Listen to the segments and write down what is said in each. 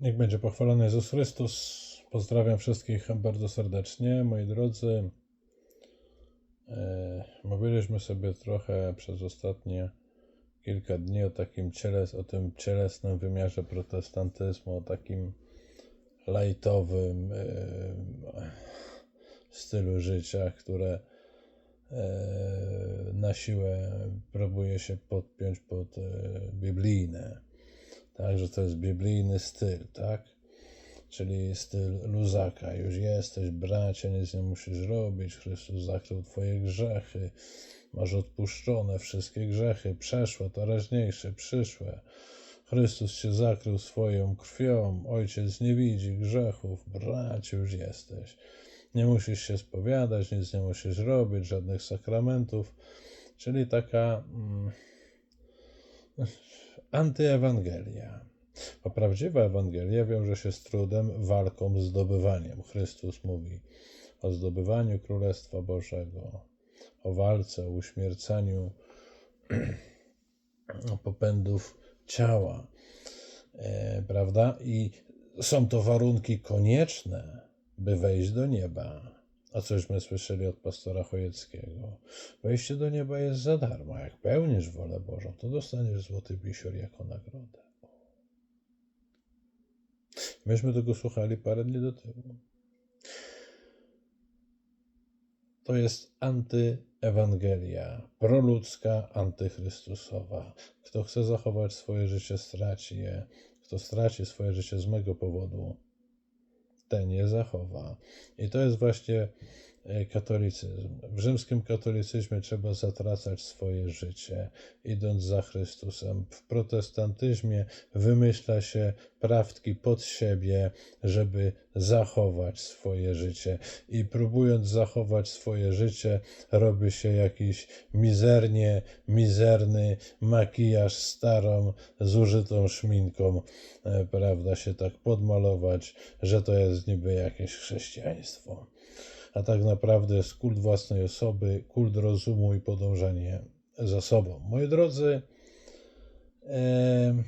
Niech będzie pochwalony Jezus Chrystus. Pozdrawiam wszystkich bardzo serdecznie, moi drodzy. E, Mówiliśmy sobie trochę przez ostatnie kilka dni o takim cieles, o tym cielesnym wymiarze protestantyzmu, o takim lajtowym e, stylu życia, które e, na siłę próbuje się podpiąć pod biblijne. Tak, że to jest biblijny styl, tak? Czyli styl luzaka. Już jesteś, bracie, nic nie musisz robić. Chrystus zakrył twoje grzechy. Masz odpuszczone wszystkie grzechy, przeszłe, teraźniejsze, przyszłe. Chrystus cię zakrył swoją krwią. Ojciec nie widzi grzechów. Bracie, już jesteś. Nie musisz się spowiadać, nic nie musisz robić, żadnych sakramentów. Czyli taka mm, antyewangelia. Bo prawdziwa Ewangelia wiąże się z trudem, walką, zdobywaniem. Chrystus mówi o zdobywaniu Królestwa Bożego, o walce, o uśmiercaniu popędów ciała. E, prawda? I są to warunki konieczne, by wejść do nieba. A cośmy słyszeli od pastora Chojeckiego. Wejście do nieba jest za darmo. Jak pełnisz wolę Bożą, to dostaniesz złoty bisior jako nagrodę. Myśmy tego słuchali parę dni do tyłu. To jest antyewangelia, proludzka, antychrystusowa. Kto chce zachować swoje życie, straci je. Kto straci swoje życie z mego powodu, ten je zachowa. I to jest właśnie katolicyzm. W rzymskim katolicyzmie trzeba zatracać swoje życie, idąc za Chrystusem. W protestantyzmie wymyśla się prawdki pod siebie, żeby zachować swoje życie. I próbując zachować swoje życie, robi się jakiś mizernie, mizerny makijaż starą, zużytą szminką, e, prawda, się tak podmalować, że to jest niby jakieś chrześcijaństwo. A tak naprawdę jest kult własnej osoby, kult rozumu i podążanie za sobą. Moi drodzy, e,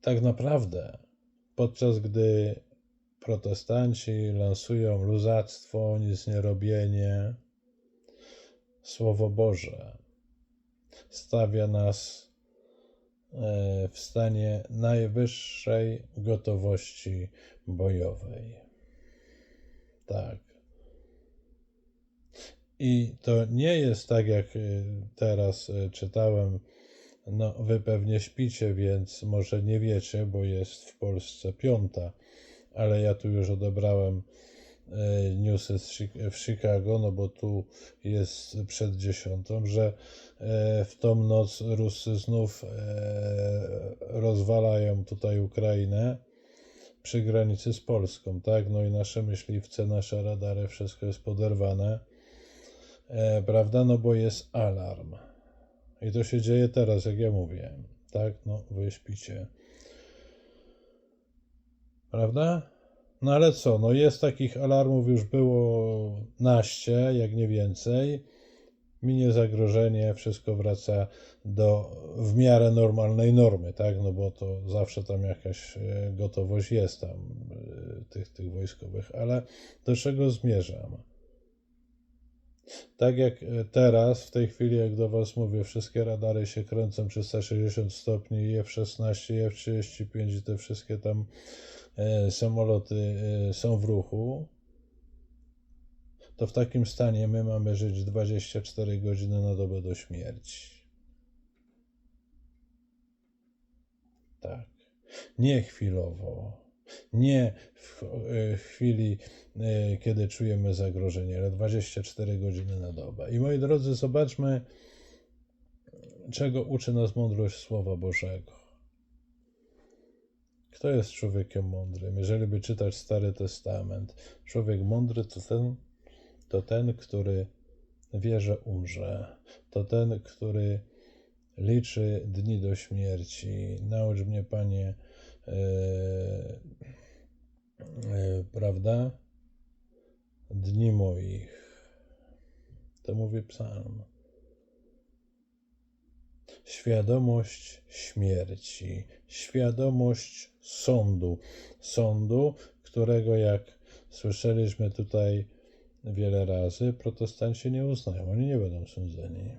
tak naprawdę, podczas gdy protestanci lansują luzactwo, nic nie robienie, Słowo Boże stawia nas e, w stanie najwyższej gotowości bojowej. Tak. I to nie jest tak, jak y, teraz y, czytałem. No, wy pewnie śpicie, więc może nie wiecie, bo jest w Polsce piąta, ale ja tu już odebrałem e, newsy w Chicago, no bo tu jest przed dziesiątą, że w tą noc Rusy znów rozwalają tutaj Ukrainę przy granicy z Polską, tak? No i nasze myśliwce, nasze radary, wszystko jest poderwane, e, prawda? No bo jest alarm. I to się dzieje teraz, jak ja mówię, tak? No, wy śpicie. Prawda? No ale co, no jest takich alarmów już było naście, jak nie więcej. Minie zagrożenie, wszystko wraca do w miarę normalnej normy, tak? No bo to zawsze tam jakaś e, gotowość jest tam e, tych, tych wojskowych, ale do czego zmierzam? Tak jak e, teraz, w tej chwili, jak do Was mówię, wszystkie radary się kręcą 360 stopni, i F-16, i F-35 i te wszystkie tam samoloty są w ruchu, to w takim stanie my mamy żyć 24 godziny na dobę do śmierci. Tak. Nie chwilowo. Nie w e, chwili, e, kiedy czujemy zagrożenie, ale 24 godziny na dobę. I moi drodzy, zobaczmy, czego uczy nas mądrość Słowa Bożego. Kto jest człowiekiem mądrym? Jeżeli by czytać Stary Testament, człowiek mądry to ten, to ten, który wie, że umrze. To ten, który liczy dni do śmierci. Naucz mnie, Panie, e, e, prawda? Dni moich. To mówi psalm. świadomość śmierci, świadomość sądu. Sądu, którego, jak słyszeliśmy tutaj wiele razy, protestanci nie uznają. Oni nie będą sądzeni.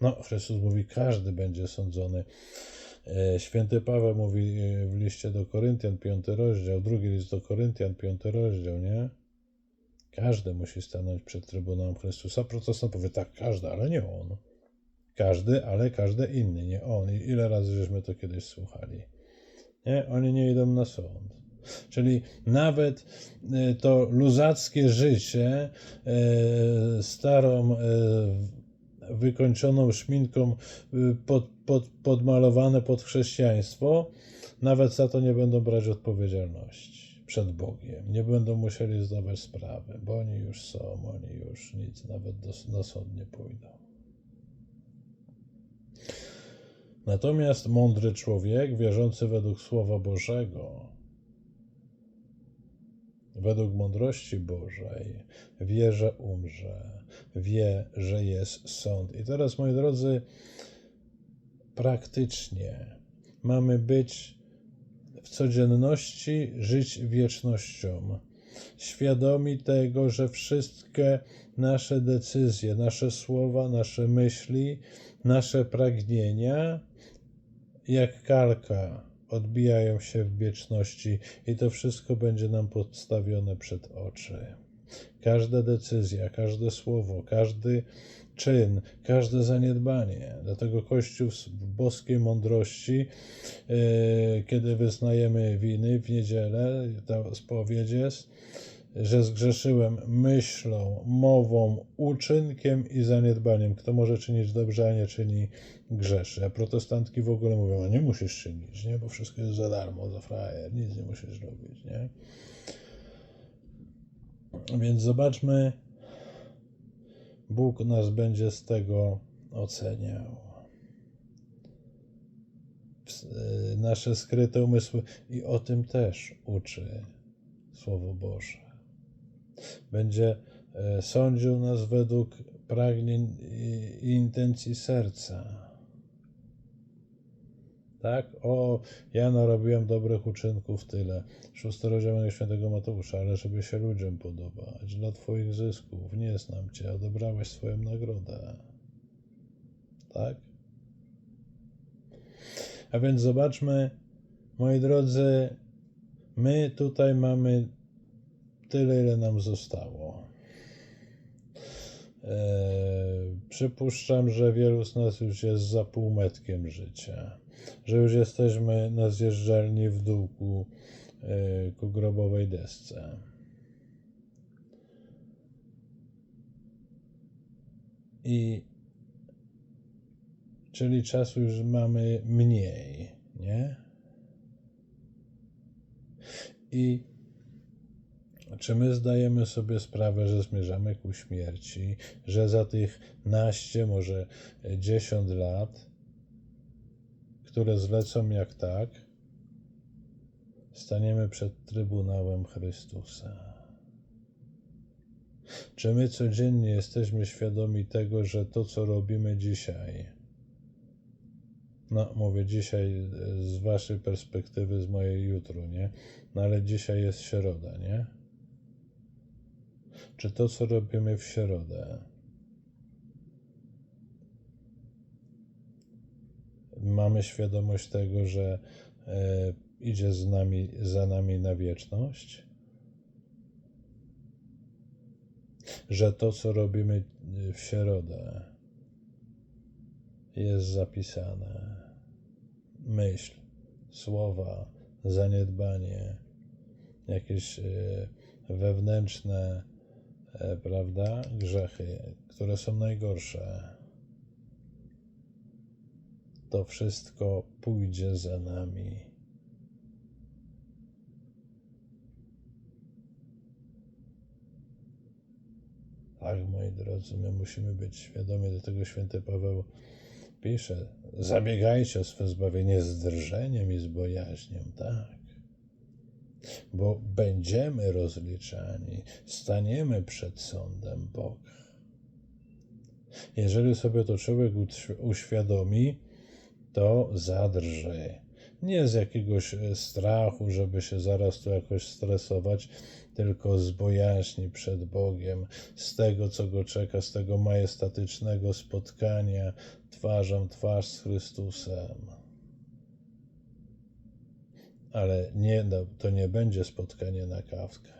No, Chrystus mówi, każdy będzie sądzony. E, Święty Paweł mówi e, w liście do Koryntian, piąty rozdział, drugi list do Koryntian, piąty rozdział, nie? Każdy musi stanąć przed Trybunałem Chrystusa. Protestant powie, tak, każdy, ale nie on. Każdy, ale każdy inny, nie on. I ile razy żeśmy to kiedyś słuchali. Nie? Oni nie idą na sąd. Czyli nawet e, to luzackie życie starą wykończoną szminką pod, pod, podmalowane pod chrześcijaństwo, nawet za to nie będą brać odpowiedzialności przed Bogiem. Nie będą musieli zdawać sprawy, bo oni już są, oni już nic, nawet do, na sąd nie pójdą. Natomiast mądry człowiek, wierzący według Słowa Bożego, według mądrości Bożej, wie, że umrze, wie, że jest sąd. I teraz, moi drodzy, praktycznie mamy być w codzienności, żyć wiecznością, świadomi tego, że wszystkie nasze decyzje, nasze słowa, nasze myśli, nasze pragnienia, jak kalka, odbijają się w wieczności i to wszystko będzie nam podstawione przed oczy. Każda decyzja, każde słowo, każdy czyn, każde zaniedbanie. Dlatego Kościół w boskiej mądrości, e, kiedy wyznajemy winy w niedzielę, ta spowiedź jest, że zgrzeszyłem myślą, mową, uczynkiem i zaniedbaniem. Kto może czynić dobrze, a nie czyni grzeszy. A protestantki w ogóle mówią, a nie musisz czynić, nie? bo wszystko jest za darmo, za frajer, nic nie musisz robić. Nie? Więc zobaczmy, Bóg nas będzie z tego oceniał. Y, nasze skryte umysły i o tym też uczy Słowo Boże. Będzie e, sądził nas według pragnień i intencji serca tak? O, ja narobiłem dobrych uczynków tyle. Szósty rozdział świętego Mateusza, ale żeby się ludziom podobać, dla Twoich zysków, nie znam Cię, odebrałeś swoją nagrodę. Tak? A więc zobaczmy, moi drodzy, my tutaj mamy tyle, ile nam zostało. Eee, przypuszczam, że wielu z nas już jest za półmetkiem życia że już jesteśmy na zjeżdżalni w dół ku, e, ku grobowej desce. I czyli czasu już mamy mniej, nie? I czy my zdajemy sobie sprawę, że zmierzamy ku śmierci, że za tych naście, może dziesiąt lat które zlecą jak tak, staniemy przed Trybunałem Chrystusa. Czy my codziennie jesteśmy świadomi tego, że to, co robimy dzisiaj, no mówię dzisiaj z waszej perspektywy, z mojej jutro, nie? No ale dzisiaj jest środa, nie? Czy to, co robimy w środę, mamy świadomość tego, że e, idzie z nami, za nami na wieczność, że to, co robimy w środę, jest zapisane. Myśl, słowa, zaniedbanie, jakieś e, wewnętrzne, e, prawda, grzechy, które są najgorsze to wszystko pójdzie za nami. Tak, moi drodzy, my musimy być świadomi, do tego święty Paweł pisze, zabiegajcie o swe zbawienie z drżeniem i z bojaźnią, tak. Bo będziemy rozliczani, staniemy przed sądem Boga. Jeżeli sobie to człowiek uświadomi, to zadrży. Nie z jakiegoś e, strachu, żeby się zaraz tu jakoś stresować, tylko z bojaźni przed Bogiem, z tego, co go czeka, z tego majestatycznego spotkania twarzą twarz z Chrystusem. Ale nie, no, to nie będzie spotkanie na kawkę.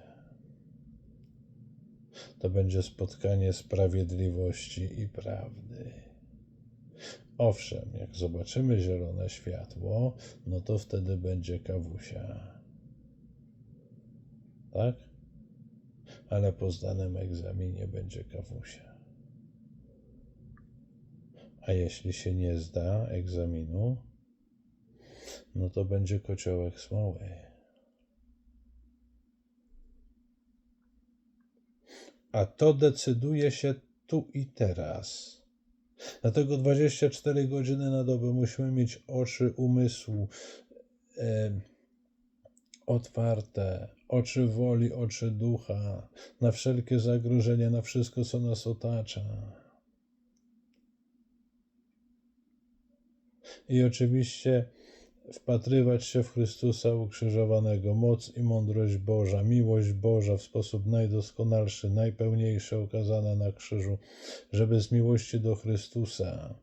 To będzie spotkanie sprawiedliwości i prawdy. Owszem, jak zobaczymy zielone światło, no to wtedy będzie kawusia. Tak? Ale po zdanym egzaminie będzie kawusia. A jeśli się nie zda egzaminu, no to będzie kociołek smoły. A to decyduje się tu i teraz. Dlatego 24 godziny na dobę musimy mieć oczy umysłu e, otwarte, oczy woli, oczy ducha, na wszelkie zagrożenia, na wszystko, co nas otacza. I oczywiście wpatrywać się w Chrystusa ukrzyżowanego, moc i mądrość Boża, miłość Boża w sposób najdoskonalszy, najpełniejszy okazana na krzyżu, żeby z miłości do Chrystusa,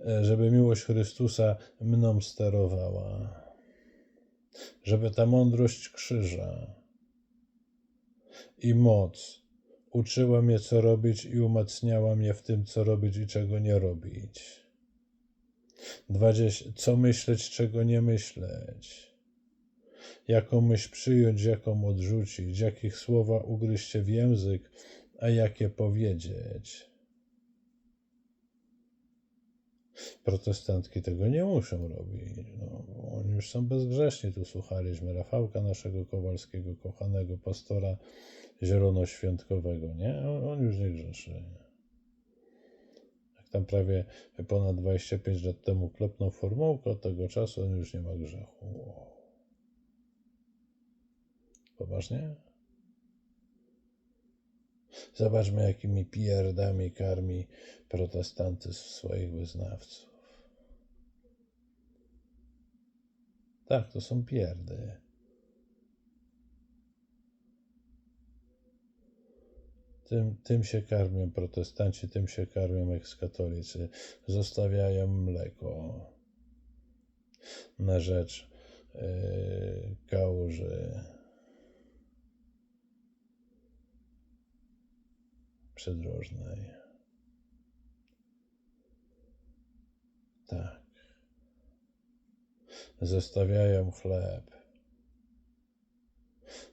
e, żeby miłość Chrystusa mną sterowała, żeby ta mądrość krzyża i moc uczyła mnie, co robić i umacniała mnie w tym, co robić i czego nie robić. 20. Co myśleć, czego nie myśleć? Jaką myśl przyjąć, jaką odrzucić? Jakich słowa ugryźć w język, a jakie powiedzieć? Protestantki tego nie muszą robić. No, oni już są bezgrzeszni. Tu słuchaliśmy Rafałka, naszego Kowalskiego, kochanego pastora zielonoświątkowego, nie? On już nie grzeszy tam prawie ponad 25 lat temu klepnął formułkę, od tego czasu on już nie ma grzechu. Poważnie? Zobaczmy, jakimi pierdami karmi protestantyzm swoich wyznawców. Tak, to są pierdy. Tym, tym się karmią protestanci, tym się karmią ekskatolicy. Zostawiają mleko na rzecz yy, kałuży przydrożnej. Tak. Zostawiają chleb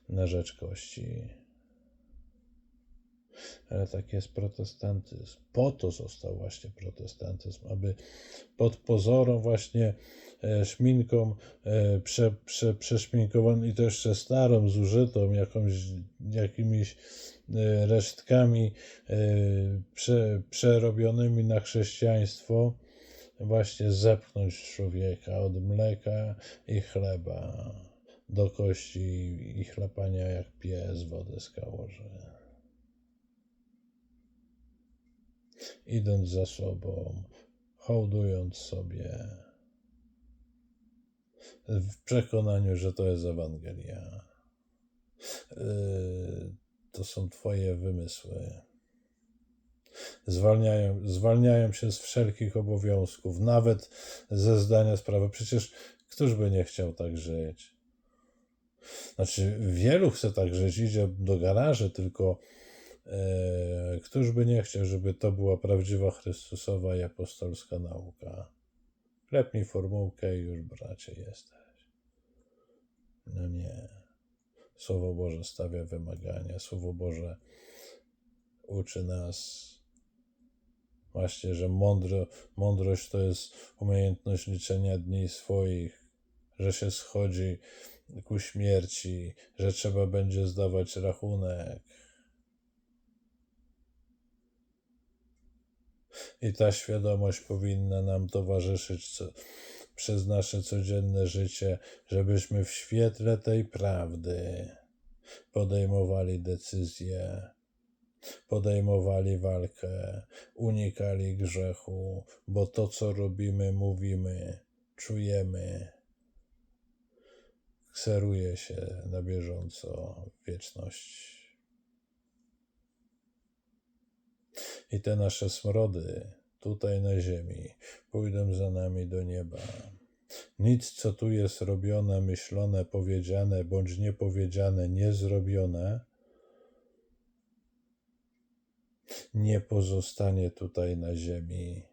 na rzecz kości ale tak jest protestantyzm. Po to został właśnie protestantyzm, aby pod pozorem właśnie e, szminką e, prze, prze, przeszminkowaną i to jeszcze starą, zużytą jakąś, jakimiś e, resztkami prze, przerobionymi na chrześcijaństwo, właśnie zepchnąć człowieka od mleka i chleba do kości i chlapania jak pies wody z kałuży. Idąc za sobą, hołdując sobie w przekonaniu, że to jest Ewangelia. Yy, to są Twoje wymysły. Zwalniają, zwalniają się z wszelkich obowiązków, nawet ze zdania sprawy. Przecież któż by nie chciał tak żyć? Znaczy, wielu chce tak żyć, idzie do garaży, tylko któż by nie chciał, żeby to była prawdziwa Chrystusowa i apostolska nauka? Klepnij formułkę i już bracie jesteś. No nie. Słowo Boże stawia wymagania. Słowo Boże uczy nas właśnie, że mądro, mądrość to jest umiejętność liczenia dni swoich, że się schodzi ku śmierci, że trzeba będzie zdawać rachunek I ta świadomość powinna nam towarzyszyć co, przez nasze codzienne życie, żebyśmy w świetle tej prawdy podejmowali decyzje, podejmowali walkę, unikali grzechu, bo to, co robimy, mówimy, czujemy, kseruje się na bieżąco w wieczność. I te nasze smrody tutaj na ziemi pójdą za nami do nieba. Nic, co tu jest robione, myślone, powiedziane bądź niepowiedziane, niezrobione, nie pozostanie tutaj na ziemi,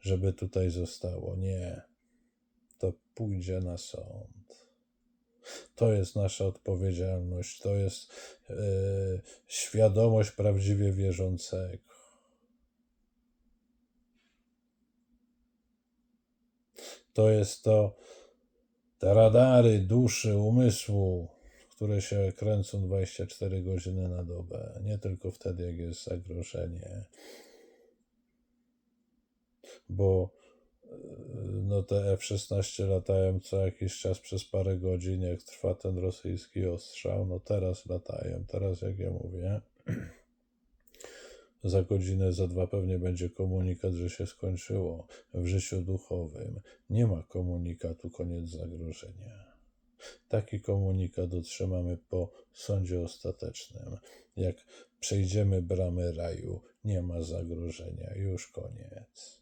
żeby tutaj zostało. Nie. To pójdzie na sąd. To jest nasza odpowiedzialność, to jest e, świadomość prawdziwie wierzącego. To jest to, te radary duszy, umysłu, które się kręcą 24 godziny na dobę. Nie tylko wtedy, jak jest zagrożenie. Bo no te F-16 latają co jakiś czas przez parę godzin, jak trwa ten rosyjski ostrzał. No teraz latają, teraz jak ja mówię. Za godzinę, za dwa pewnie będzie komunikat, że się skończyło. W życiu duchowym nie ma komunikatu koniec zagrożenia. Taki komunikat otrzymamy po sądzie ostatecznym. Jak przejdziemy bramy raju, nie ma zagrożenia, już koniec.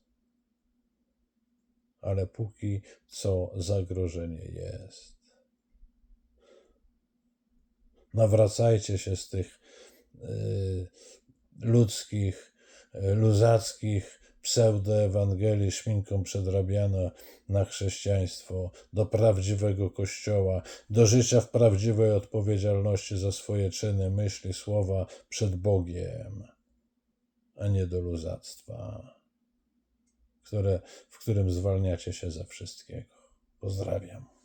Ale póki co zagrożenie jest. Nawracajcie się z tych yy, ludzkich, luzackich pseudoewangelii szminką przedrabiano na chrześcijaństwo, do prawdziwego Kościoła, do życia w prawdziwej odpowiedzialności za swoje czyny, myśli, słowa przed Bogiem, a nie do luzactwa, które, w którym zwalniacie się ze wszystkiego. Pozdrawiam.